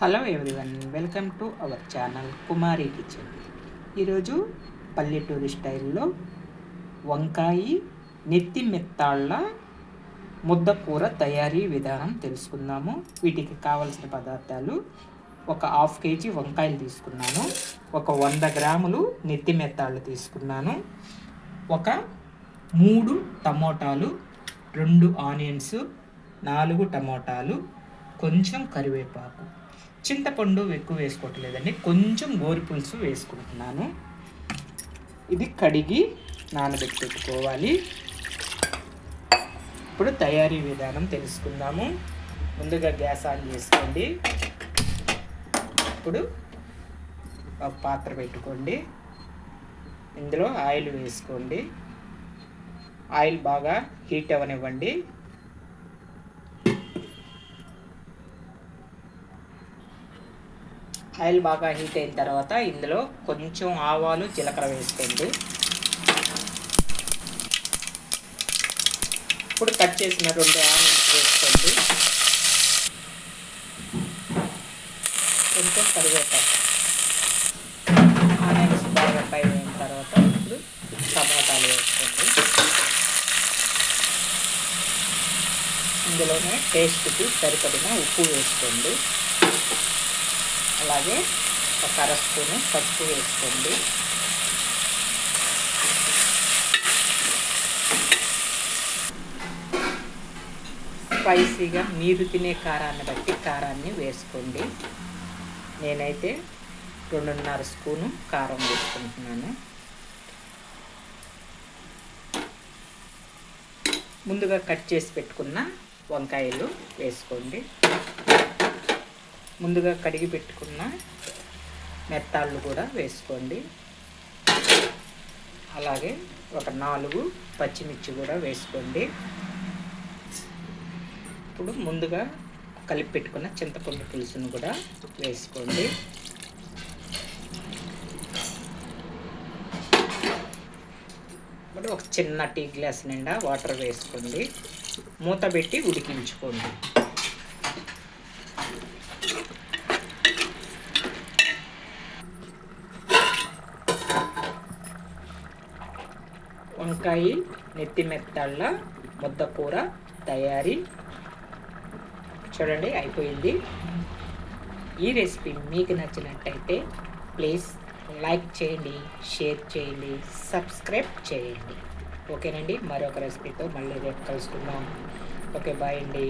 Hello everyone welcome to our channel Kumari kitchen. ఈరోజు పల్లెటూరి స్టైల్లో వంకాయి నెత్తి మెత్తాళ్ళ ముద్దకూర తయారీ విధానం తెలుసుకుందాము. వీటికి కావలసిన పదార్థాలు ఒక హాఫ్ కేజీ వంకాయలు తీసుకున్నాను ఒక వంద గ్రాములు నెత్తి మెత్తాళ్ళు తీసుకున్నాను ఒక మూడు టమోటాలు రెండు ఆనియన్స్ నాలుగు టమోటాలు కొంచెం కరివేపాకు. చింతపండు ఎక్కువ వేసుకోవట్లేదండి. కొంచెం గోరి పులుసు వేసుకుంటున్నాను. ఇది కడిగి నానబెట్టుకోవాలి. ఇప్పుడు తయారీ విధానం తెలుసుకుందాము. ముందుగా గ్యాస్ ఆన్ చేసుకోండి. ఇప్పుడు ఒక పాత్ర పెట్టుకోండి. ఇందులో ఆయిల్ వేసుకోండి. ఆయిల్ బాగా హీట్ అవ్వనివ్వండి. ఆయిల్ బాగా హీట్ అయిన తర్వాత ఇందులో కొంచెం ఆవాలు జీలకర్ర వేసుకోండి. ఇప్పుడు కట్ చేసిన రెండు ఆనియన్స్ వేసుకోండి. కొంచెం కరివేపాకు. ఆనియన్స్ బాగా ఫ్రై అయిన తర్వాత ఇప్పుడు టమాటాలు వేసుకోండి. ఇందులోనే టేస్ట్కి సరిపడిన ఉప్పు వేసుకోండి. అలాగే ఒక అర స్పూను పసుపు వేసుకోండి. స్పైసీగా మీరు తినే కారాన్ని బట్టి కారాన్ని వేసుకోండి. నేనైతే రెండున్నర స్పూను కారం వేసుకుంటున్నాను. ముందుగా కట్ చేసి పెట్టుకున్న వంకాయలు వేసుకోండి. ముందుగా కడిగి పెట్టుకున్న మెత్తాళ్ళు కూడా వేసుకోండి. అలాగే ఒక నాలుగు పచ్చిమిర్చి కూడా వేసుకోండి. ఇప్పుడు ముందుగా కలిపి పెట్టుకున్న చింతపండు పులుసును కూడా వేసుకోండి. ఇప్పుడు ఒక చిన్న టీ గ్లాస్ నిండా వాటర్ వేసుకోండి. మూత పెట్టి ఉడికించుకోండి. వంకాయ నెత్తి మెత్తాళ్ళ ముద్దకూర తయారీ. చూడండి అయిపోయింది. ఈ రెసిపీ మీకు నచ్చినట్టయితే ప్లీజ్ లైక్ చేయండి షేర్ చేయండి సబ్స్క్రైబ్ చేయండి. ఓకేనండి మరొక రెసిపీతో మళ్ళీ రేపు కలుసుకుందాం. ఓకే బాయ్ అండి.